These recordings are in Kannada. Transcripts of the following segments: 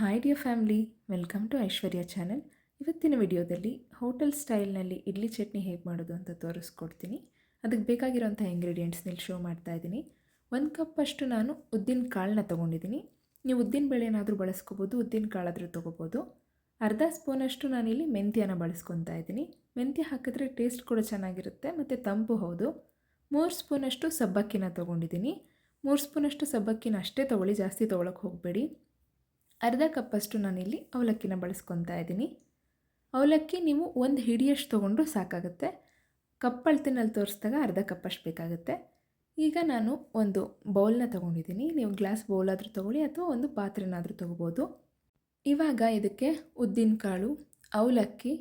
Hi dear family welcome to Aishwarya channel ಇವತ್ತಿನ ವಿಡಿಯೋದಲ್ಲಿ ಹೋಟೆಲ್ ಸ್ಟೈಲ್ನಲ್ಲಿ ಇಡ್ಲಿ ಚಟ್ನಿ ಹೇಗೆ ಮಾಡೋದು ಅಂತ ತೋರಿಸ್ಕೊಡ್ತೀನಿ. ಅದಕ್ಕೆ ಬೇಕಾಗಿರೋಂಥ ಇಂಗ್ರೀಡಿಯೆಂಟ್ಸ್ನಲ್ಲಿ ಶೋ ಮಾಡ್ತಾ ಇದ್ದೀನಿ. ಒಂದು ಕಪ್ಪಷ್ಟು ನಾನು ಉದ್ದಿನ ಕಾಳನ್ನ ತೊಗೊಂಡಿದ್ದೀನಿ. ನೀವು ಉದ್ದಿನ ಬೇಳೆನಾದರೂ ಬಳಸ್ಕೋಬೋದು, ಉದ್ದಿನ ಕಾಳಾದರೂ ತೊಗೋಬೋದು. ಅರ್ಧ ಸ್ಪೂನಷ್ಟು ನಾನಿಲ್ಲಿ ಮೆಂತ್ಯನ ಬಳಸ್ಕೊತಾ ಇದ್ದೀನಿ. ಮೆಂತ್ಯ ಹಾಕಿದ್ರೆ ಟೇಸ್ಟ್ ಕೂಡ ಚೆನ್ನಾಗಿರುತ್ತೆ, ಮತ್ತು ತಂಪು ಹೌದು. ಮೂರು ಸ್ಪೂನಷ್ಟು ಸಬ್ಬಕ್ಕಿನ ತೊಗೊಂಡಿದ್ದೀನಿ. ಮೂರು ಸ್ಪೂನಷ್ಟು ಸಬ್ಬಕ್ಕಿನ ಅಷ್ಟೇ ತೊಗೊಳ್ಳಿ, ಜಾಸ್ತಿ ತೊಗೊಳಕ್ಕೆ ಹೋಗಬೇಡಿ. ಅರ್ಧ ಕಪ್ಪಷ್ಟು ನಾನಿಲ್ಲಿ ಅವಲಕ್ಕಿನ ಬಳಸ್ಕೊತಾ ಇದ್ದೀನಿ. ಅವಲಕ್ಕಿ ನೀವು ಒಂದು ಹಿಡಿಯಷ್ಟು ತೊಗೊಂಡ್ರು ಸಾಕಾಗುತ್ತೆ. ಕಪ್ ಅಳ್ತಿನಲ್ಲಿ ತೋರಿಸಿದಾಗ ಅರ್ಧ ಕಪ್ಪಷ್ಟು ಬೇಕಾಗುತ್ತೆ. ಈಗ ನಾನು ಒಂದು ಬೌಲ್ನ ತೊಗೊಂಡಿದ್ದೀನಿ. ನೀವು ಗ್ಲಾಸ್ ಬೌಲಾದರೂ ತೊಗೊಳ್ಳಿ ಅಥವಾ ಒಂದು ಪಾತ್ರೆನಾದರೂ ತೊಗೋಬೋದು. ಇವಾಗ ಇದಕ್ಕೆ ಉದ್ದಿನಕಾಳು, ಅವಲಕ್ಕಿ,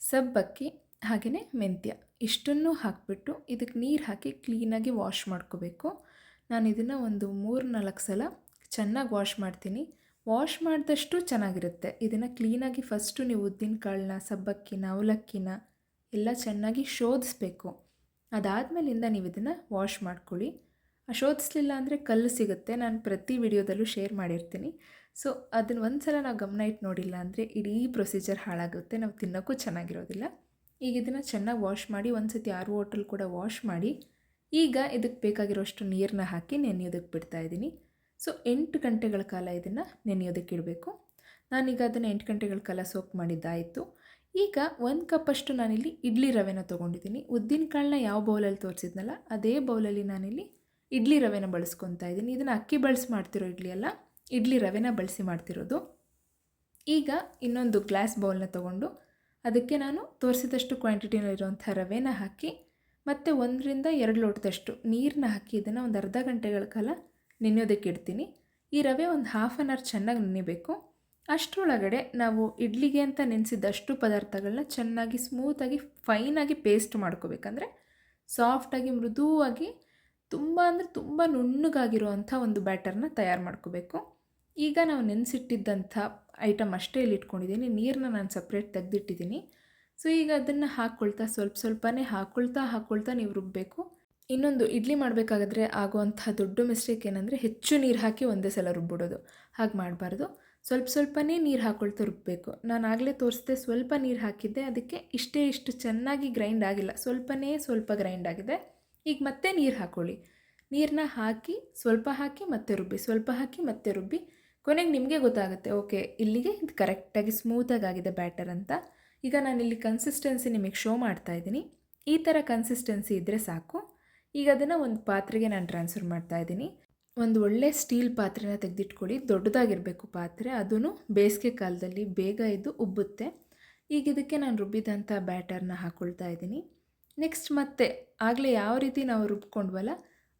ಸಬ್ಬಕ್ಕಿ, ಹಾಗೆಯೇ ಮೆಂತ್ಯ ಇಷ್ಟನ್ನು ಹಾಕಿಬಿಟ್ಟು ಇದಕ್ಕೆ ನೀರು ಹಾಕಿ ಕ್ಲೀನಾಗಿ ವಾಶ್ ಮಾಡ್ಕೋಬೇಕು. ನಾನು ಇದನ್ನು ಒಂದು ಮೂರು ನಾಲ್ಕು ಸಲ ಚೆನ್ನಾಗಿ ವಾಶ್ ಮಾಡ್ತೀನಿ. ವಾಶ್ ಮಾಡಿದಷ್ಟು ಚೆನ್ನಾಗಿರುತ್ತೆ. ಇದನ್ನು ಕ್ಲೀನಾಗಿ ಫಸ್ಟು ನೀವು ಉದ್ದಿನ ಕಾಳನ್ನ, ಸಬ್ಬಕ್ಕಿನ, ಅವಲಕ್ಕಿನ ಎಲ್ಲ ಚೆನ್ನಾಗಿ ಶೋಧಿಸ್ಬೇಕು. ಅದಾದಮೇಲಿಂದ ನೀವು ಇದನ್ನು ವಾಶ್ ಮಾಡ್ಕೊಳ್ಳಿ. ಆ ಶೋಧಿಸ್ಲಿಲ್ಲ ಅಂದರೆ ಕಲ್ಲು ಸಿಗುತ್ತೆ. ನಾನು ಪ್ರತಿ ವಿಡಿಯೋದಲ್ಲೂ ಶೇರ್ ಮಾಡಿರ್ತೀನಿ. ಸೊ ಅದನ್ನು ಒಂದು ಸಲ ನಾವು ಗಮನ ಇಟ್ಟು ನೋಡಿಲ್ಲ ಅಂದರೆ ಇಡೀ ಪ್ರೊಸೀಜರ್ ಹಾಳಾಗುತ್ತೆ. ನಾವು ತಿನ್ನೋಕ್ಕೂ ಚೆನ್ನಾಗಿರೋದಿಲ್ಲ. ಈಗ ಇದನ್ನು ಚೆನ್ನಾಗಿ ವಾಶ್ ಮಾಡಿ ಒಂದು ಸತಿ ಆರು ಓಟಲ್ ಕೂಡ ವಾಶ್ ಮಾಡಿ, ಈಗ ಇದಕ್ಕೆ ಬೇಕಾಗಿರೋಷ್ಟು ನೀರನ್ನ ಹಾಕಿ ನೆನೆಯೋದಕ್ಕೆ ಬಿಡ್ತಾ ಇದ್ದೀನಿ ಸೊ ಎಂಟು ಗಂಟೆಗಳ ಕಾಲ ಇದನ್ನು ನೆನೆಯೋದಕ್ಕೆ ಇಡಬೇಕು. ನಾನೀಗ ಅದನ್ನು ಎಂಟು ಗಂಟೆಗಳ ಕಾಲ ಸೋಕ್ ಮಾಡಿದ್ದಾಯಿತು. ಈಗ ಒಂದು ಕಪ್ಪಷ್ಟು ನಾನಿಲ್ಲಿ ಇಡ್ಲಿ ರವೆನ ತೊಗೊಂಡಿದ್ದೀನಿ. ಉದ್ದಿನ ಕಾಳನ್ನ ಯಾವ ಬೌಲಲ್ಲಿ ತೋರಿಸಿದ್ನಲ್ಲ, ಅದೇ ಬೌಲಲ್ಲಿ ನಾನಿಲ್ಲಿ ಇಡ್ಲಿ ರವೆನ ಬಳಸ್ಕೊತಾ ಇದ್ದೀನಿ. ಇದನ್ನು ಅಕ್ಕಿ ಬಳಸಿ ಮಾಡ್ತಿರೋ ಇಡ್ಲಿ ಅಲ್ಲ, ಇಡ್ಲಿ ರವೆನ ಬಳಸಿ ಮಾಡ್ತಿರೋದು. ಈಗ ಇನ್ನೊಂದು ಗ್ಲಾಸ್ ಬೌಲ್ನ ತೊಗೊಂಡು ಅದಕ್ಕೆ ನಾನು ತೋರಿಸಿದಷ್ಟು ಕ್ವಾಂಟಿಟಿನಲ್ಲಿರುವಂಥ ರವೆನ ಹಾಕಿ ಮತ್ತು ಒಂದರಿಂದ ಎರಡು ಲೋಟದಷ್ಟು ನೀರನ್ನ ಹಾಕಿ ಇದನ್ನು ಒಂದು ಅರ್ಧ ಗಂಟೆಗಳ ಕಾಲ ನೆನೆಯೋದಕ್ಕೆ ಇಡ್ತೀನಿ. ಈ ರವೆ ಒಂದು ಹಾಫ್ ಆನ್ ಅವರ್ ಚೆನ್ನಾಗಿ ನೆನೆಬೇಕು. ಅಷ್ಟರೊಳಗಡೆ ನಾವು ಇಡ್ಲಿಗೆ ಅಂತ ನೆನೆಸಿದಷ್ಟು ಪದಾರ್ಥಗಳನ್ನ ಚೆನ್ನಾಗಿ ಸ್ಮೂತಾಗಿ ಫೈನಾಗಿ ಪೇಸ್ಟ್ ಮಾಡ್ಕೋಬೇಕಂದ್ರೆ ಸಾಫ್ಟಾಗಿ ಮೃದುವಾಗಿ ತುಂಬ ಅಂದರೆ ತುಂಬ ನುಣ್ಣಗಾಗಿರುವಂಥ ಒಂದು ಬ್ಯಾಟರ್ನ ತಯಾರು ಮಾಡ್ಕೋಬೇಕು. ಈಗ ನಾವು ನೆನೆಸಿಟ್ಟಿದ್ದಂಥ ಐಟಮ್ ಅಷ್ಟೇ ಇಲ್ಲಿ ಇಟ್ಕೊಂಡಿದ್ದೀನಿ. ನೀರನ್ನ ನಾನು ಸಪ್ರೇಟ್ ತೆಗೆದಿಟ್ಟಿದ್ದೀನಿ. ಸೊ ಈಗ ಅದನ್ನು ಹಾಕ್ಕೊಳ್ತಾ ಸ್ವಲ್ಪ ಸ್ವಲ್ಪನೇ ಹಾಕ್ಕೊಳ್ತಾ ಹಾಕ್ಕೊಳ್ತಾ ನೀವು ರುಬ್ಬಬೇಕು ಇನ್ನೊಂದು ಇಡ್ಲಿ ಮಾಡಬೇಕಾದ್ರೆ ಆಗುವಂಥ ದೊಡ್ಡ ಮಿಸ್ಟೇಕ್ ಏನಂದರೆ ಹೆಚ್ಚು ನೀರು ಹಾಕಿ ಒಂದೇ ಸಲ ರುಬ್ಬಿಡೋದು. ಹಾಗೆ ಮಾಡಬಾರ್ದು. ಸ್ವಲ್ಪ ಸ್ವಲ್ಪನೇ ನೀರು ಹಾಕೊಳ್ತಾ ರುಬ್ಬಬೇಕು ನಾನು ಆಗಲೇ ತೋರಿಸ್ದೆ ಸ್ವಲ್ಪ ನೀರು ಹಾಕಿದ್ದೆ. ಅದಕ್ಕೆ ಇಷ್ಟೇ ಇಷ್ಟು ಚೆನ್ನಾಗಿ ಗ್ರೈಂಡ್ ಆಗಿಲ್ಲ. ಸ್ವಲ್ಪನೇ ಸ್ವಲ್ಪ ಗ್ರೈಂಡ್ ಆಗಿದೆ. ಈಗ ಮತ್ತೆ ನೀರು ಹಾಕ್ಕೊಳ್ಳಿ ನೀರನ್ನ ಹಾಕಿ ಸ್ವಲ್ಪ ಹಾಕಿ ಮತ್ತೆ ರುಬ್ಬಿ. ಸ್ವಲ್ಪ ಹಾಕಿ ಮತ್ತೆ ರುಬ್ಬಿ. ಕೊನೆಗೆ ನಿಮಗೆ ಗೊತ್ತಾಗುತ್ತೆ, ಓಕೆ, ಇಲ್ಲಿಗೆ ಇದು ಕರೆಕ್ಟಾಗಿ ಸ್ಮೂತಾಗಿ ಆಗಿದೆ ಬ್ಯಾಟರ್ ಅಂತ. ಈಗ ನಾನಿಲ್ಲಿ ಕನ್ಸಿಸ್ಟೆನ್ಸಿ ನಿಮಗೆ ಶೋ ಮಾಡ್ತಾ ಇದ್ದೀನಿ. ಈ ಥರ ಕನ್ಸಿಸ್ಟೆನ್ಸಿ ಇದ್ದರೆ ಸಾಕು. ಈಗ ಅದನ್ನು ಒಂದು ಪಾತ್ರೆಗೆ ನಾನು ಟ್ರಾನ್ಸ್ಫರ್ ಮಾಡ್ತಾ ಇದ್ದೀನಿ. ಒಂದು ಒಳ್ಳೆ ಸ್ಟೀಲ್ ಪಾತ್ರೆನ ತೆಗೆದಿಟ್ಕೊಳ್ಳಿ. ದೊಡ್ಡದಾಗಿರಬೇಕು ಪಾತ್ರೆ. ಅದೂ ಬೇಸಿಗೆ ಕಾಲದಲ್ಲಿ ಬೇಗ ಇದು ಉಬ್ಬುತ್ತೆ. ಈಗ ಇದಕ್ಕೆ ನಾನು ರುಬ್ಬಿದಂಥ ಬ್ಯಾಟರ್ನ ಹಾಕ್ಕೊಳ್ತಾ ಇದ್ದೀನಿ. ನೆಕ್ಸ್ಟ್ ಮತ್ತೆ ಆಗಲೇ ಯಾವ ರೀತಿ ನಾವು ರುಬ್ಕೊಂಡ್ವಲ್ಲ,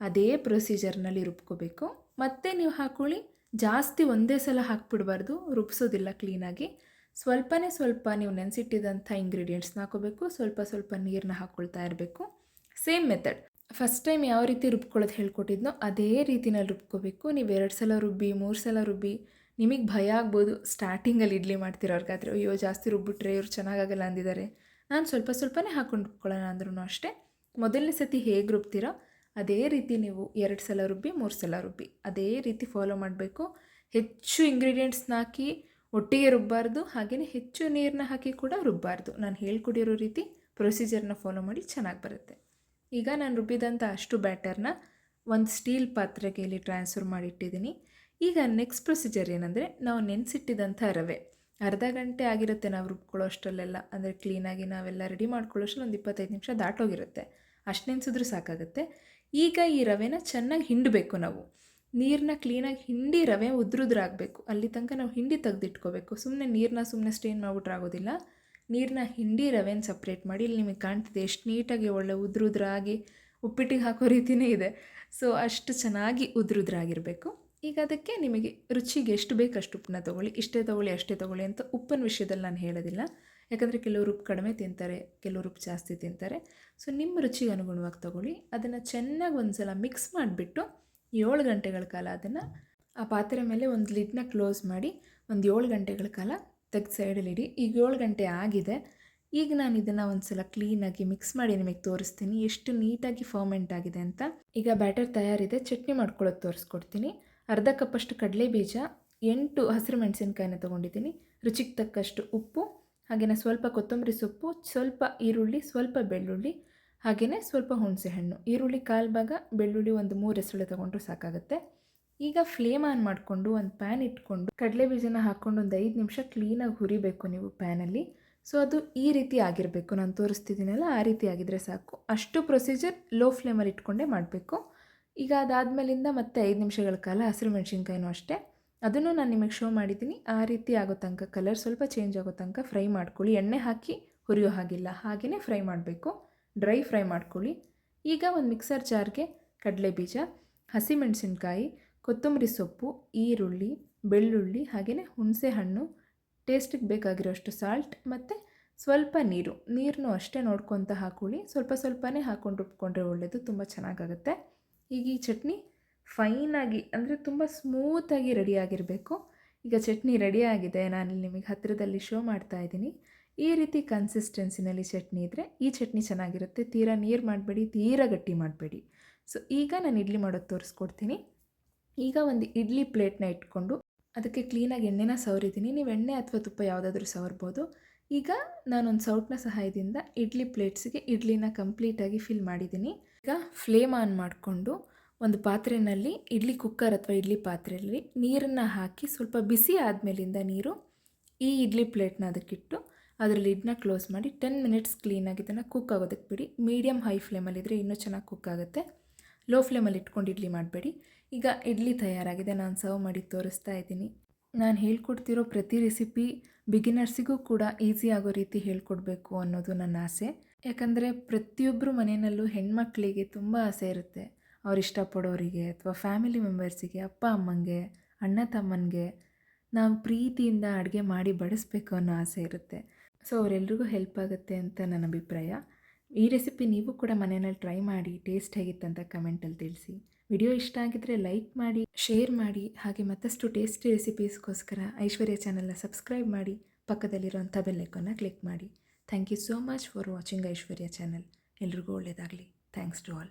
ಅದೇ ಪ್ರೊಸೀಜರ್ನಲ್ಲಿ ರುಬ್ಕೋಬೇಕು. ಮತ್ತೆ ನೀವು ಹಾಕ್ಕೊಳ್ಳಿ ಜಾಸ್ತಿ ಒಂದೇ ಸಲ ಹಾಕ್ಬಿಡ್ಬಾರ್ದು. ರುಬ್ಸೋದಿಲ್ಲ ಕ್ಲೀನಾಗಿ ಸ್ವಲ್ಪನೇ ಸ್ವಲ್ಪ ನೀವು ನೆನೆಸಿಟ್ಟಿದಂಥ ಇಂಗ್ರೀಡಿಯೆಂಟ್ಸ್ನ ಹಾಕೋಬೇಕು. ಸ್ವಲ್ಪ ಸ್ವಲ್ಪ ನೀರನ್ನ ಹಾಕ್ಕೊಳ್ತಾ ಇರಬೇಕು. ಸೇಮ್ ಮೆಥಡ್ ಫಸ್ಟ್ ಟೈಮ್ ಯಾವ ರೀತಿ ರುಬ್ಕೊಳ್ಳೋದು ಹೇಳ್ಕೊಟ್ಟಿದ್ನೋ ಅದೇ ರೀತಿನಲ್ಲಿ ರುಬ್ಕೋಬೇಕು. ನೀವು ಎರಡು ಸಲ ರುಬ್ಬಿ, ಮೂರು ಸಲ ರುಬ್ಬಿ, ನಿಮಗೆ ಭಯ ಆಗ್ಬೋದು. ಸ್ಟಾರ್ಟಿಂಗಲ್ಲಿ ಇಡ್ಲಿ ಮಾಡ್ತಿರೋರ್ಗಾದ್ರೆ ಅಯ್ಯೋ, ಜಾಸ್ತಿ ರುಬ್ಬಿಟ್ರೆ ಇವ್ರು ಚೆನ್ನಾಗಾಗಲ್ಲ ಅಂದಿದ್ದಾರೆ. ನಾನು ಸ್ವಲ್ಪ ಸ್ವಲ್ಪನೇ ಹಾಕೊಂಡು ರುಬ್ಕೊಳ್ಳೋಣ ಅಂದ್ರೂ ಅಷ್ಟೇ. ಮೊದಲನೇ ಸತಿ ಹೇಗೆ ರುಬ್ತೀರೋ ಅದೇ ರೀತಿ ನೀವು ಎರಡು ಸಲ ರುಬ್ಬಿ, ಮೂರು ಸಲ ರುಬ್ಬಿ. ಅದೇ ರೀತಿ ಫಾಲೋ ಮಾಡಬೇಕು. ಹೆಚ್ಚು ಇಂಗ್ರೀಡಿಯೆಂಟ್ಸ್ನ ಹಾಕಿ ಒಟ್ಟಿಗೆ ರುಬ್ಬಾರ್ದು ಹಾಗೆಯೇ ಹೆಚ್ಚು ನೀರನ್ನ ಹಾಕಿ ಕೂಡ ರುಬ್ಬಾರ್ದು. ನಾನು ಹೇಳ್ಕೊಡಿರೋ ರೀತಿ ಪ್ರೊಸೀಜರ್ನ ಫಾಲೋ ಮಾಡಿ ಚೆನ್ನಾಗಿ ಬರುತ್ತೆ. ಈಗ ನಾನು ರುಬ್ಬಿದಂಥ ಅಷ್ಟು ಬ್ಯಾಟರ್ನ ಒಂದು ಸ್ಟೀಲ್ ಪಾತ್ರೆಗೆ ಇಲ್ಲಿ ಟ್ರಾನ್ಸ್ಫರ್ ಮಾಡಿಟ್ಟಿದ್ದೀನಿ. ಈಗ ನೆಕ್ಸ್ಟ್ ಪ್ರೊಸೀಜರ್ ಏನಂದರೆ ನಾವು ನೆನೆಸಿಟ್ಟಿದ್ದಂಥ ರವೆ. ಅರ್ಧ ಗಂಟೆ ಆಗಿರುತ್ತೆ ನಾವು ರುಬ್ಕೊಳ್ಳೋ ಅಷ್ಟರಲ್ಲೆಲ್ಲ. ಅಂದರೆ ಕ್ಲೀನಾಗಿ ನಾವೆಲ್ಲ ರೆಡಿ ಮಾಡ್ಕೊಳ್ಳೋಷ್ಟು ಒಂದು ಇಪ್ಪತ್ತೈದು ನಿಮಿಷ ದಾಟೋಗಿರುತ್ತೆ. ಅಷ್ಟು ನೆನೆಸಿದ್ರೂ ಸಾಕಾಗುತ್ತೆ. ಈಗ ಈ ರವೆನ ಚೆನ್ನಾಗಿ ಹಿಂಡಬೇಕು ನಾವು. ನೀರನ್ನ ಕ್ಲೀನಾಗಿ ಹಿಂಡಿ ರವೆ ಉದ್ರುದ್ರಾಗಬೇಕು. ಅಲ್ಲಿ ತನಕ ನಾವು ಹಿಂಡಿ ತೆಗೆದಿಟ್ಕೋಬೇಕು. ಸುಮ್ಮನೆ ನೀರನ್ನ ಸುಮ್ಮನೆ ಸ್ಟೇನ್ ಮಾಡಿಬಿಟ್ರೆ ಆಗೋದಿಲ್ಲ ನೀರನ್ನ ಹಿಂಡಿ ರವೆನ ಸಪ್ರೇಟ್ ಮಾಡಿ, ಇಲ್ಲಿ ನಿಮಗೆ ಕಾಣ್ತಿದೆ ಎಷ್ಟು ನೀಟಾಗಿ ಒಳ್ಳೆ ಉದ್ರುದ್ರಾಗಿ ಉಪ್ಪಿಟ್ಟಿಗೆ ಹಾಕೋ ರೀತಿಯೇ ಇದೆ. ಸೊ ಅಷ್ಟು ಚೆನ್ನಾಗಿ ಉದ್ರುದ್ರಾಗಿರಬೇಕು. ಈಗ ಅದಕ್ಕೆ ನಿಮಗೆ ರುಚಿಗೆ ಎಷ್ಟು ಬೇಕು ಅಷ್ಟು ಉಪ್ಪನ್ನ ತೊಗೊಳ್ಳಿ. ಇಷ್ಟೇ ತೊಗೊಳ್ಳಿ, ಅಷ್ಟೇ ತೊಗೊಳ್ಳಿ ಅಂತ ಉಪ್ಪಿನ ವಿಷಯದಲ್ಲಿ ನಾನು ಹೇಳೋದಿಲ್ಲ. ಯಾಕಂದರೆ ಕೆಲವರು ಉಪ್ಪು ಕಡಿಮೆ ತಿಂತಾರೆ, ಕೆಲವರು ಉಪ್ಪು ಜಾಸ್ತಿ ತಿಂತಾರೆ. ಸೊ ನಿಮ್ಮ ರುಚಿಗೆ ಅನುಗುಣವಾಗಿ ತೊಗೊಳ್ಳಿ. ಅದನ್ನು ಚೆನ್ನಾಗಿ ಒಂದು ಸಲ ಮಿಕ್ಸ್ ಮಾಡಿಬಿಟ್ಟು ಏಳು ಗಂಟೆಗಳ ಕಾಲ ಅದನ್ನು ಆ ಪಾತ್ರೆ ಮೇಲೆ ಒಂದು ಲಿಡ್ನ ಕ್ಲೋಸ್ ಮಾಡಿ, ಒಂದು ಏಳು ಗಂಟೆಗಳ ಕಾಲ ತೆಗೆದು ಸೈಡಲ್ಲಿ ಇಡಿ ಈಗ ಏಳು ಗಂಟೆ ಆಗಿದೆ. ಈಗ ನಾನು ಇದನ್ನು ಒಂದು ಸಲ ಕ್ಲೀನಾಗಿ ಮಿಕ್ಸ್ ಮಾಡಿ ನಿಮಗೆ ತೋರಿಸ್ತೀನಿ. ಎಷ್ಟು ನೀಟಾಗಿ ಫರ್ಮೆಂಟ್ ಆಗಿದೆ ಅಂತ. ಈಗ ಬ್ಯಾಟರ್ ತಯಾರಿದೆ. ಚಟ್ನಿ ಮಾಡ್ಕೊಳ್ಳೋದು ತೋರಿಸ್ಕೊಡ್ತೀನಿ. ಅರ್ಧ ಕಪ್ಪಷ್ಟು ಕಡಲೆ ಬೀಜ, ಎಂಟು ಹಸಿರು ಮೆಣಸಿನ್ಕಾಯಿನ ತೊಗೊಂಡಿದ್ದೀನಿ. ರುಚಿಗೆ ತಕ್ಕಷ್ಟು ಉಪ್ಪು ಹಾಗೆಯೇ ಸ್ವಲ್ಪ ಕೊತ್ತಂಬರಿ ಸೊಪ್ಪು, ಸ್ವಲ್ಪ ಈರುಳ್ಳಿ, ಸ್ವಲ್ಪ ಬೆಳ್ಳುಳ್ಳಿ ಹಾಗೆಯೇ ಸ್ವಲ್ಪ ಹುಣಸೆಹಣ್ಣು. ಈರುಳ್ಳಿ ಕಾಲು ಭಾಗ ಬೆಳ್ಳುಳ್ಳಿ ಒಂದು ಮೂರು ಹೆಸರು ತೊಗೊಂಡ್ರು ಸಾಕಾಗುತ್ತೆ. ಈಗ ಫ್ಲೇಮ್ ಆನ್ ಮಾಡಿಕೊಂಡು ಒಂದು ಪ್ಯಾನ್ ಇಟ್ಕೊಂಡು ಕಡಲೆ ಬೀಜನ ಹಾಕ್ಕೊಂಡು ಒಂದು ಐದು ನಿಮಿಷ ಕ್ಲೀನಾಗಿ ಹುರಿಬೇಕು ನೀವು ಪ್ಯಾನಲ್ಲಿ ಸೊ ಅದು ಈ ರೀತಿ ಆಗಿರಬೇಕು. ನಾನು ತೋರಿಸ್ತಿದ್ದೀನಲ್ಲ, ಆ ರೀತಿ ಆಗಿದ್ರೆ ಸಾಕು. ಅಷ್ಟು ಪ್ರೊಸೀಜರ್ ಲೋ ಫ್ಲೇಮಲ್ಲಿ ಇಟ್ಕೊಂಡೇ ಮಾಡಬೇಕು. ಈಗ ಅದಾದಮೇಲಿಂದ ಮತ್ತೆ ಐದು ನಿಮಿಷಗಳ ಕಾಲ ಹಸಿರು ಮೆಣಸಿನ್ಕಾಯಿನೂ ಅಷ್ಟೇ. ಅದನ್ನು ನಾನು ನಿಮಗೆ ಶೋ ಮಾಡಿದ್ದೀನಿ. ಆ ರೀತಿ ಆಗೋ ತನಕ ಕಲರ್ ಸ್ವಲ್ಪ ಚೇಂಜ್ ಆಗೋ ತನಕ ಫ್ರೈ ಮಾಡ್ಕೊಳ್ಳಿ. ಎಣ್ಣೆ ಹಾಕಿ ಹುರಿಯೋ ಹಾಗಿಲ್ಲ. ಹಾಗೆಯೇ ಫ್ರೈ ಮಾಡಬೇಕು. ಡ್ರೈ ಫ್ರೈ ಮಾಡ್ಕೊಳ್ಳಿ. ಈಗ ಒಂದು ಮಿಕ್ಸರ್ ಜಾರ್ಗೆ ಕಡಲೆ ಬೀಜ ಹಸಿಮೆಣಸಿನ್ಕಾಯಿ ಕೊತ್ತಂಬರಿ ಸೊಪ್ಪು, ಈರುಳ್ಳಿ, ಬೆಳ್ಳುಳ್ಳಿ ಹಾಗೆಯೇ ಹುಣಸೆ ಹಣ್ಣು. ಟೇಸ್ಟಿಗೆ ಬೇಕಾಗಿರೋಷ್ಟು ಸಾಲ್ಟ್ ಮತ್ತು ಸ್ವಲ್ಪ ನೀರು. ನೀರನ್ನು ಅಷ್ಟೇ ನೋಡ್ಕೊತ ಹಾಕೊಳ್ಳಿ. ಸ್ವಲ್ಪ ಸ್ವಲ್ಪನೇ ಹಾಕ್ಕೊಂಡು ರುಬ್ಕೊಂಡ್ರೆ ಒಳ್ಳೆಯದು ತುಂಬ ಚೆನ್ನಾಗಾಗುತ್ತೆ. ಈಗ ಈ ಚಟ್ನಿ ಫೈನಾಗಿ ಅಂದರೆ ತುಂಬ ಸ್ಮೂತಾಗಿ ರೆಡಿಯಾಗಿರಬೇಕು ಈಗ ಚಟ್ನಿ ರೆಡಿಯಾಗಿದೆ ನಾನು ನಿಮಗೆ ಹತ್ತಿರದಲ್ಲಿ ಶೋ ಮಾಡ್ತಾ ಇದ್ದೀನಿ. ಈ ರೀತಿ ಕನ್ಸಿಸ್ಟೆನ್ಸಿನಲ್ಲಿ ಚಟ್ನಿ ಇದ್ದರೆ ಈ ಚಟ್ನಿ ಚೆನ್ನಾಗಿರುತ್ತೆ. ತೀರಾ ನೀರು ಮಾಡಬೇಡಿ, ತೀರಾ ಗಟ್ಟಿ ಮಾಡಬೇಡಿ. ಸೊ ಈಗ ನಾನು ಇಡ್ಲಿ ಮಾಡೋದು ತೋರಿಸ್ಕೊಡ್ತೀನಿ. ಈಗ ಒಂದು ಇಡ್ಲಿ ಪ್ಲೇಟ್ನ ಇಟ್ಕೊಂಡು ಅದಕ್ಕೆ ಕ್ಲೀನಾಗಿ ಎಣ್ಣೆನ ಸವರಿದ್ದೀನಿ. ನೀವು ಎಣ್ಣೆ ಅಥವಾ ತುಪ್ಪ ಯಾವುದಾದ್ರೂ ಸವರ್ಬೋದು. ಈಗ ನಾನೊಂದು ಸೌಟ್ನ ಸಹಾಯದಿಂದ ಇಡ್ಲಿ ಪ್ಲೇಟ್ಸ್ಗೆ ಇಡ್ಲಿನ ಕಂಪ್ಲೀಟಾಗಿ ಫಿಲ್ ಮಾಡಿದ್ದೀನಿ. ಈಗ ಫ್ಲೇಮ್ ಆನ್ ಮಾಡಿಕೊಂಡು ಒಂದು ಪಾತ್ರೆಯಲ್ಲಿ ಇಡ್ಲಿ ಕುಕ್ಕರ್ ಅಥವಾ ಇಡ್ಲಿ ಪಾತ್ರೆಯಲ್ಲಿ ನೀರನ್ನು ಹಾಕಿ ಸ್ವಲ್ಪ ಬಿಸಿ ಆದಮೇಲಿಂದ ನೀರು ಈ ಇಡ್ಲಿ ಪ್ಲೇಟ್ನ ಅದಕ್ಕಿಟ್ಟು ಅದರಲ್ಲಿ ಲಿಡ್ನ ಕ್ಲೋಸ್ ಮಾಡಿ ಟೆನ್ ಮಿನಿಟ್ಸ್ ಕ್ಲೀನಾಗಿ ಇದನ್ನು ಕುಕ್ ಆಗೋದಕ್ಕೆ ಬಿಡಿ. ಮೀಡಿಯಮ್ ಹೈ ಫ್ಲೇಮಲ್ಲಿದ್ದರೆ ಇನ್ನೂ ಚೆನ್ನಾಗಿ ಕುಕ್ ಆಗುತ್ತೆ. ಲೋ ಫ್ಲೇಮಲ್ಲಿ ಇಟ್ಕೊಂಡು ಇಡ್ಲಿ ಮಾಡಬೇಡಿ. ಈಗ ಇಡ್ಲಿ ತಯಾರಾಗಿದೆ, ನಾನು ಸರ್ವ್ ಮಾಡಿ ತೋರಿಸ್ತಾ ಇದ್ದೀನಿ. ನಾನು ಹೇಳ್ಕೊಡ್ತಿರೋ ಪ್ರತಿ ರೆಸಿಪಿ ಬಿಗಿನರ್ಸಿಗೂ ಕೂಡ ಈಸಿ ಆಗೋ ರೀತಿ ಹೇಳ್ಕೊಡ್ಬೇಕು ಅನ್ನೋದು ನನ್ನ ಆಸೆ. ಯಾಕಂದರೆ ಪ್ರತಿಯೊಬ್ಬರು ಮನೆಯಲ್ಲೂ ಹೆಣ್ಮಕ್ಳಿಗೆ ತುಂಬ ಆಸೆ ಇರುತ್ತೆ. ಅವ್ರು ಇಷ್ಟಪಡೋರಿಗೆ ಅಥವಾ ಫ್ಯಾಮಿಲಿ ಮೆಂಬರ್ಸಿಗೆ ಅಪ್ಪ ಅಮ್ಮಂಗೆ, ಅಣ್ಣ ತಮ್ಮನಿಗೆ ನಾವು ಪ್ರೀತಿಯಿಂದ ಅಡುಗೆ ಮಾಡಿ ಬಡಿಸ್ಬೇಕು ಅನ್ನೋ ಆಸೆ ಇರುತ್ತೆ. ಸೊ ಅವರೆಲ್ರಿಗೂ ಹೆಲ್ಪ್ ಆಗುತ್ತೆ ಅಂತ ನನ್ನ ಅಭಿಪ್ರಾಯ. ಈ ರೆಸಿಪಿ ನೀವು ಕೂಡ ಮನೆಯಲ್ಲಿ ಟ್ರೈ ಮಾಡಿ, ಟೇಸ್ಟ್ ಹೇಗಿತ್ತಂತ ಕಮೆಂಟಲ್ಲಿ ತಿಳಿಸಿ. ವಿಡಿಯೋ ಇಷ್ಟ ಆಗಿದ್ದರೆ ಲೈಕ್ ಮಾಡಿ, ಶೇರ್ ಮಾಡಿ, ಹಾಗೆ ಮತ್ತಷ್ಟು ಟೇಸ್ಟಿ ರೆಸಿಪೀಸ್ಗೋಸ್ಕರ ಐಶ್ವರ್ಯ ಚಾನಲ್ನ ಸಬ್ಸ್ಕ್ರೈಬ್ ಮಾಡಿ, ಪಕ್ಕದಲ್ಲಿರುವಂಥ ಬೆಲ್ಲೈಕನ್ನ ಕ್ಲಿಕ್ ಮಾಡಿ. Thank you so much for watching Aishwarya channel ಎಲ್ರಿಗೂ ಒಳ್ಳೆಯದಾಗಲಿ ಥ್ಯಾಂಕ್ಸ್ ಟು ಆಲ್